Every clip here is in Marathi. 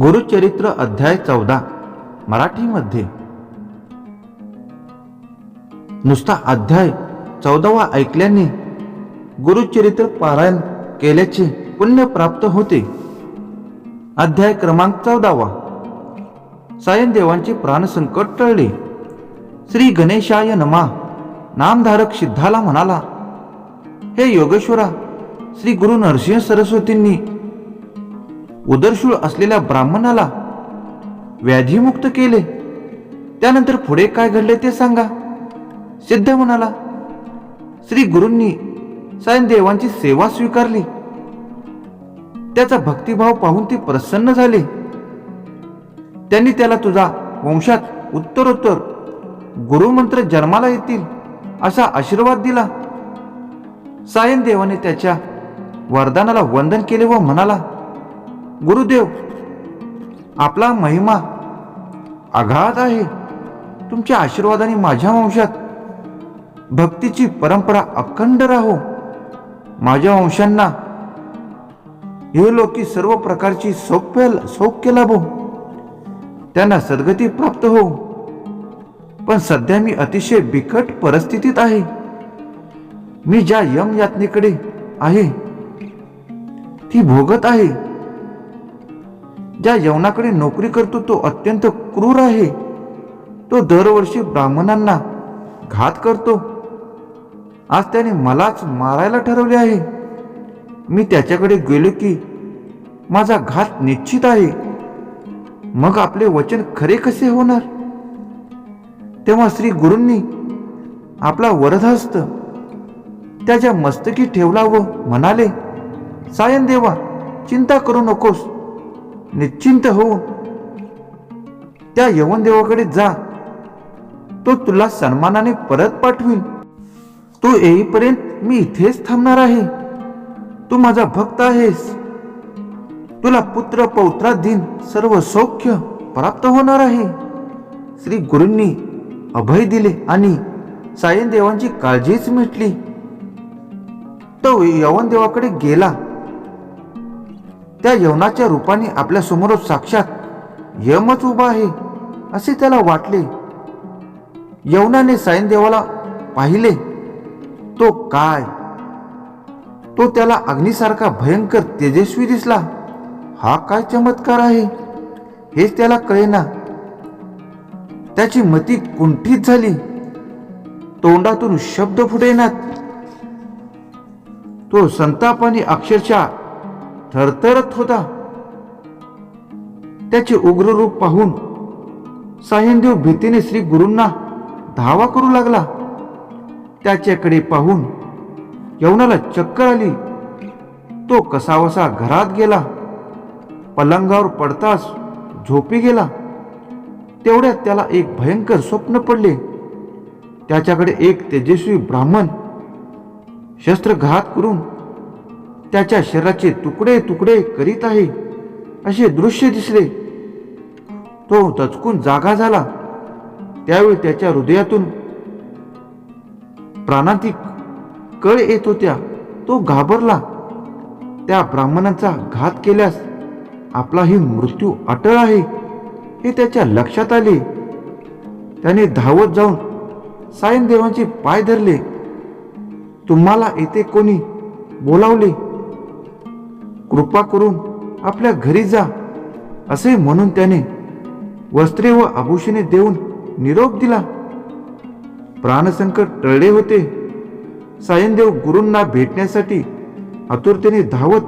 गुरुचरित्र अध्याय चौदा मराठीमध्ये. नुसता अध्याय चौदावा ऐकल्याने गुरुचरित्र पारायण केल्याचे पुण्य प्राप्त होते. अध्याय क्रमांक चौदावा. सायन देवांचे प्राणसंकट टळले. श्री गणेशाय नमा. नामधारक सिद्धाला म्हणाला हे योगेश्वरा श्री गुरु नरसिंह सरस्वतींनी उदरशूळ असलेल्या ब्राह्मणाला व्याधीमुक्त केले. त्यानंतर पुढे काय घडले ते सांगा. सिद्ध म्हणाला श्री गुरूंनी सायनदेवांची सेवा स्वीकारली. त्याचा भक्तिभाव पाहून ते प्रसन्न झाले. त्यांनी त्याला तुझा वंशात उत्तरोत्तर गुरुमंत्र जन्माला येतील असा आशीर्वाद दिला. सायन देवाने त्याच्या वरदानाला वंदन केले व म्हणाला गुरुदेव आपला महिमा आघात आहे. तुमच्या आशीर्वादाने माझ्या वंशात भक्तीची परंपरा अखंड राहो. माझ्या वंशांना हे लोकी सर्व प्रकारची सौख्य सौख्य लाभो. त्यांना सद्गती प्राप्त हो. पण सध्या मी अतिशय बिकट परिस्थितीत आहे. मी ज्या यम यातनेकडे आहे ती भोगत आहे. ज्या यवनाकडे नोकरी करतो तो अत्यंत क्रूर आहे. तो दरवर्षी ब्राह्मणांना घात करतो. आज त्याने मलाच मारायला ठरवले आहे. मी त्याच्याकडे गेलो की माझा घात निश्चित आहे. मग आपले वचन खरे कसे होणार? तेव्हा श्री गुरूंनी आपला वरदहस्त त्याच्या मस्तकी ठेवला व म्हणाले सायन देवा चिंता करू नकोस. निश्चिंत होऊन त्या यवन देवाकडे जा. तो तुला सन्मानाने परत पाठवील तू येईपर्यंत मी इथेच थांबणार आहे. तू माझा भक्त आहेस. तुला पुत्र पौत्राधीन सर्व सौख्य प्राप्त होणार आहे. श्री गुरूंनी अभय दिले आणि सायन देवांची काळजीच मिटली. तो यवन देवाकडे गेला. त्या यवनाच्या रूपाने आपल्यासमोर साक्षात यमच उभा आहे असे त्याला वाटले. यवनाने सायन देवाला पाहिले तो काय? तो त्याला अग्नीसारखा भयंकर तेजस्वी दिसला. हा काय चमत्कार आहे? हेच त्याला कळेना. त्याची मती कुंठित झाली. तोंडातून शब्द फुटेनात. तो संतापाने अक्षरशः थरथरत होता. त्याचे उग्र रूप पाहून सायनदेव भीतीने श्री गुरूंना धावा करू लागला. त्याच्याकडे पाहून यवनाला चक्कर आली. तो कसावसा घरात गेला. पलंगावर पडताच झोपी गेला. तेवढ्यात त्याला एक भयंकर स्वप्न पडले. त्याच्याकडे एक तेजस्वी ब्राह्मण शस्त्रघात करून त्याच्या शरीराचे तुकडे तुकडे करीत आहे. असे दृश्य दिसले. तो दचकून जागा झाला. त्यावेळी त्याच्या हृदयातून प्राणातिक कळ येत होत्या. तो घाबरला. त्या ब्राह्मणांचा घात केल्यास आपलाही मृत्यू अटळ आहे हे त्याच्या लक्षात आले. त्याने धावत जाऊन सायनदेवांचे पाय धरले. तुम्हाला येथे कोणी बोलावले? कृपा करून आपल्या घरी जा असे म्हणून त्याने वस्त्रे व आभूषणे देऊन निरोप दिला. प्राणसंकट टळले होते. सायनदेव गुरूंना भेटण्यासाठी आतुरतेने धावत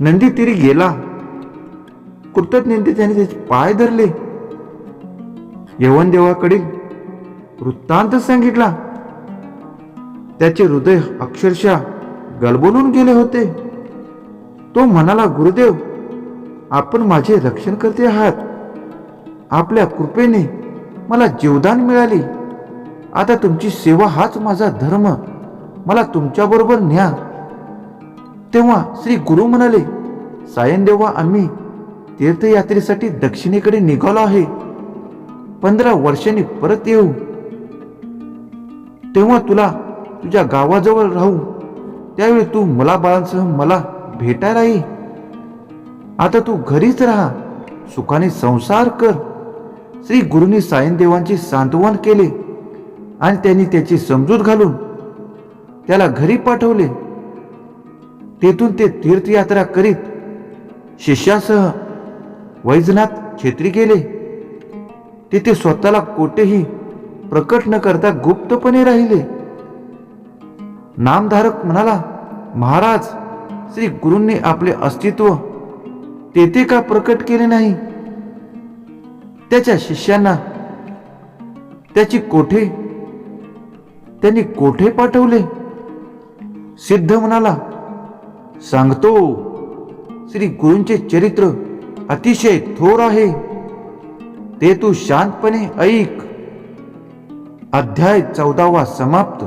नंदी तिरी गेला. कृतज्ञते त्याने त्याचे पाय धरले. यवनदेवाकडील वृत्तांत सांगितला. त्याचे हृदय अक्षरशः गलबलून गेले होते. तो म्हणाला गुरुदेव आपण माझे रक्षण करते आहात. आपल्या कृपेने मला जीवदान मिळाले. आता तुमची सेवा हाच माझा धर्म. मला तुमच्याबरोबर न्या. तेव्हा श्री गुरु म्हणाले सायनदेवा आम्ही तीर्थयात्रेसाठी दक्षिणेकडे निघालो आहे. पंधरा वर्षांनी परत येऊ. तेव्हा तुला तुझ्या गावाजवळ राहू. त्यावेळी तू मुलाबाळांसह मला भेटायला ये आता तू घरीच राहा. सुखाने संसार कर. श्री गुरुनी सायनदेवांची सांत्वन केले आणि त्यांनी त्याची समजूत घालून त्याला घरी पाठवले. तेथून ते तीर्थयात्रा करीत शिष्यासह वैजनाथ छेत्री गेले. तिथे स्वतःला कोठेही प्रकट न करता गुप्तपणे राहिले. नामधारक म्हणाला महाराज श्री गुरूंनी आपले अस्तित्व तेथे का प्रकट केले नाही? त्याच्या शिष्यांना त्याची कोठे? त्यांनी कोठे पाठवले? सिद्ध म्हणाला सांगतो श्री गुरूंचे चरित्र अतिशय थोर आहे. ते तू शांतपणे ऐक. अध्याय चौदावा समाप्त.